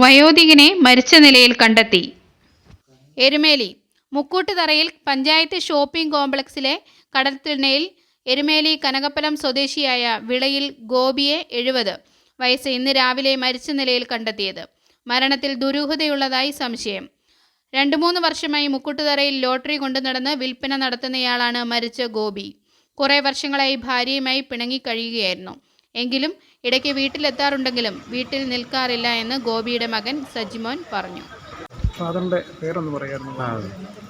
വയോധികനെ മരിച്ച നിലയിൽ കണ്ടെത്തി. എരുമേലി മുക്കൂട്ടുതറയിൽ പഞ്ചായത്ത് ഷോപ്പിംഗ് കോംപ്ലക്സിലെ കടൽത്തിണ്ണയിൽ എരുമേലി കനകപ്പലം സ്വദേശിയായ വിളയിൽ ഗോപിയെ എഴുപത് വയസ്സ് ഇന്ന് രാവിലെ മരിച്ച നിലയിൽ കണ്ടെത്തിയത്. മരണത്തിൽ ദുരൂഹതയുള്ളതായി സംശയം. രണ്ടു മൂന്ന് വർഷമായി മുക്കുട്ടുതറയിൽ ലോട്ടറി കൊണ്ടു നടന്ന് വിൽപ്പന നടത്തുന്നയാളാണ് മരിച്ച ഗോപി. കുറേ വർഷങ്ങളായി ഭാര്യയുമായി പിണങ്ങി കഴിയുകയായിരുന്നു. എങ്കിലും ഇടയ്ക്ക് വീട്ടിലെത്താറുണ്ടെങ്കിലും വീട്ടിൽ നിൽക്കാറില്ല എന്ന് ഗോപിയുടെ മകൻ സജിമോൻ പറഞ്ഞു. ഫാദറിന്റെ പേരൊന്ന് പറയായിരുന്നു.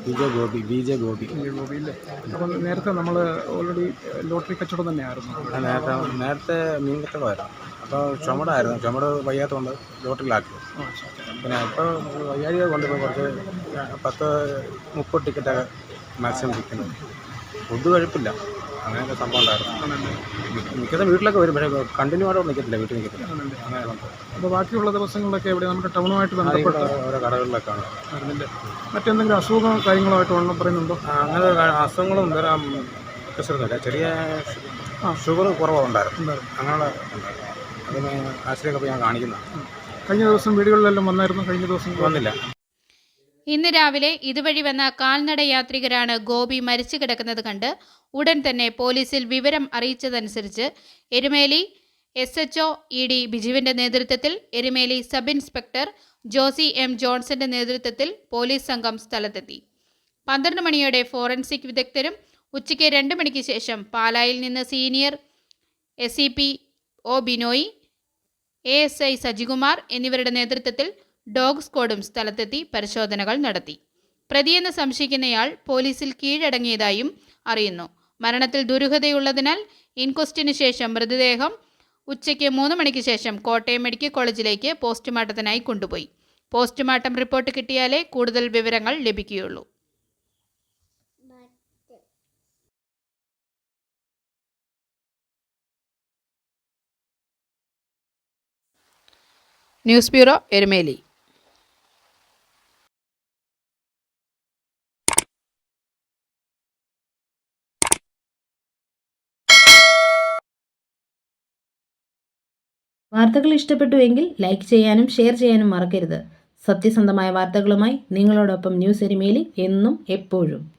വിജയ ഗോപി വിജയ ഗോപി. വിജയ ഗോപി ഇല്ലേ? അപ്പം നേരത്തെ നമ്മൾ ഓൾറെഡി ലോട്ടറി കച്ചവടം തന്നെയായിരുന്നു. നേരത്തെ നേരത്തെ മീൻ കച്ചവടമായിരുന്നു അപ്പോൾ ചുമടായിരുന്നു. ചുമട് വയ്യാത്തതുകൊണ്ട് ലോട്ടറിയിലാക്കി. പിന്നെ ഇപ്പോൾ വയ്യാഴിക കൊണ്ടുപോയി കുറച്ച് പത്ത് മുപ്പത് ടിക്കറ്റൊക്കെ മാക്സിമം വിൽക്കുന്നത്. ഫുഡ് കഴിപ്പില്ല. അങ്ങനെയൊക്കെ സംഭവം ഉണ്ടായിരുന്നു. മിക്കതും വീട്ടിലൊക്കെ വരും. പക്ഷേ കണ്ടിന്യൂ ആയിട്ട് നിൽക്കത്തില്ല വീട്ടിൽ നിൽക്കത്തില്ല അങ്ങനെ അപ്പോൾ ബാക്കിയുള്ള ദിവസങ്ങളിലൊക്കെ എവിടെ? നമ്മുടെ ടൗണുമായിട്ട് ബന്ധപ്പെട്ട ഓരോ കടകളിലൊക്കെ ആണ്. ആയിരുന്നില്ലേ? മറ്റെന്തെങ്കിലും അസുഖം കാര്യങ്ങളായിട്ട് വണ്ണം പറയുന്നുണ്ടോ? അങ്ങനെ അസുഖങ്ങളും വരാൻ പ്രശ്നമൊന്നുമില്ല ചെറിയ. ഷുഗർ കുറവുണ്ടായിരുന്നു അങ്ങനെ അങ്ങനെയുള്ള ഉണ്ടായിരുന്നു അതിന് ആശുപത്രിയൊക്കെ ഞാൻ കാണിക്കുന്നതാണ് കഴിഞ്ഞ ദിവസം വീടുകളിലെല്ലാം വന്നായിരുന്നു? കഴിഞ്ഞ ദിവസം വന്നില്ല. ഇന്ന് രാവിലെ ഇതുവഴി വന്ന കാൽനട യാത്രികരാണ് ഗോപി മരിച്ചു കിടക്കുന്നത് കണ്ട് ഉടൻ തന്നെ പോലീസിൽ വിവരം അറിയിച്ചതനുസരിച്ച് Erumeli S H O E D ബിജുവിന്റെ നേതൃത്വത്തിൽ Erumeli sub inspector Josy M ജോൺസന്റെ നേതൃത്വത്തിൽ പോലീസ് സംഘം സ്ഥലത്തെത്തി. പന്ത്രണ്ട് മണിയോടെ ഫോറൻസിക് വിദഗ്ധരും ഉച്ചയ്ക്ക് രണ്ട് മണിക്ക് ശേഷം പാലായിൽ നിന്ന് senior S E P O Binoy A S I Sajikumar എന്നിവരുടെ നേതൃത്വത്തിൽ ഡോഗ് സ്ക്വാഡും സ്ഥലത്തെത്തി പരിശോധനകൾ നടത്തി. പ്രതിയെന്ന് സംശയിക്കുന്നയാൾ പോലീസിൽ കീഴടങ്ങിയതായും അറിയുന്നു. മരണത്തിൽ ദുരൂഹതയുള്ളതിനാൽ ഇൻക്വസ്റ്റിന് ശേഷം മൃതദേഹം ഉച്ചയ്ക്ക് മൂന്ന് മണിക്ക് ശേഷം കോട്ടയം മെഡിക്കൽ കോളേജിലേക്ക് പോസ്റ്റ്മോർട്ടത്തിനായി കൊണ്ടുപോയി. പോസ്റ്റ്മോർട്ടം റിപ്പോർട്ട് കിട്ടിയാലേ കൂടുതൽ വിവരങ്ങൾ ലഭിക്കുകയുള്ളൂ. News bureau Erumeli. വാർത്തകൾ ഇഷ്ടപ്പെട്ടുവെങ്കിൽ ലൈക്ക് ചെയ്യാനും ഷെയർ ചെയ്യാനും മറക്കരുത്. സത്യസന്ധമായ വാർത്തകളുമായി നിങ്ങളോടൊപ്പം ന്യൂസ് എരുമേലി എന്നും എപ്പോഴും.